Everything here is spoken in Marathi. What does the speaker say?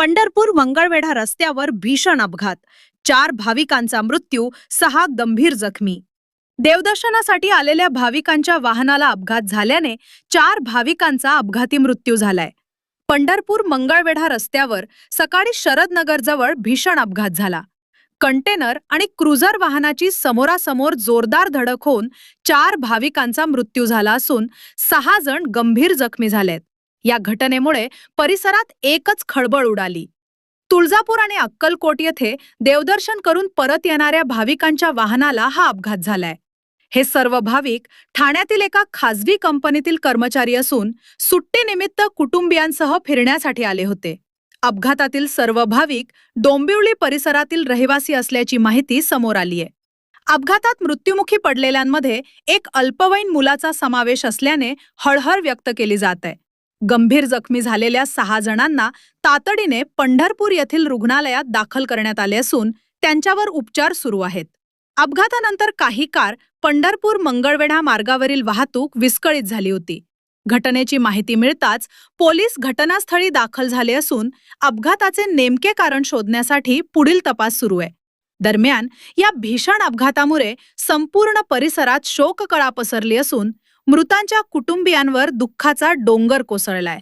पंढरपूर मंगळवेढा रस्त्यावर भीषण अपघात. चार भाविकांचा मृत्यू सहा गंभीर जखमी. देवदर्शनासाठी आलेल्या भाविकांच्या वाहनाला अपघात झाल्याने चार भाविकांचा अपघाती मृत्यू झालाय. पंढरपूर मंगळवेढा रस्त्यावर सकाळी शरदनगरजवळ भीषण अपघात झाला. कंटेनर आणि क्रुझर वाहनाची समोरासमोर जोरदार धडक होऊन चार भाविकांचा मृत्यू झाला असून सहा जण गंभीर जखमी झालेत. या घटनेमुळे परिसरात एकच खळबळ उडाली. तुळजापूर आणि अक्कलकोट येथे देवदर्शन करून परत येणाऱ्या भाविकांच्या वाहनाला हा अपघात झालाय. हे सर्व भाविक ठाण्यातील एका खासगी कंपनीतील कर्मचारी असून सुट्टीनिमित्त कुटुंबियांसह फिरण्यासाठी आले होते. अपघातातील सर्व भाविक डोंबिवली परिसरातील रहिवासी असल्याची माहिती समोर आलीय. अपघातात मृत्युमुखी पडलेल्यांमध्ये एक अल्पवयीन मुलाचा समावेश असल्याने हळहळ व्यक्त केली जात आहे. गंभीर जखमी झालेल्या सहा जणांना तातडीने पंढरपूर येथील रुग्णालयात दाखल करण्यात आले असून त्यांच्यावर उपचार सुरू आहेत. अपघातानंतर काही कार पंढरपूर मंगळवेढा मार्गावरील वाहतूक विस्कळीत झाली होती. घटनेची माहिती मिळताच पोलीस घटनास्थळी दाखल झाले असून अपघाताचे नेमके कारण शोधण्यासाठी पुढील तपास सुरू आहे. दरम्यान या भीषण अपघातामुळे संपूर्ण परिसरात शोककळा पसरली असून मृतांच्या कुटुंबियांवर दुःखाचा डोंगर कोसळलाय.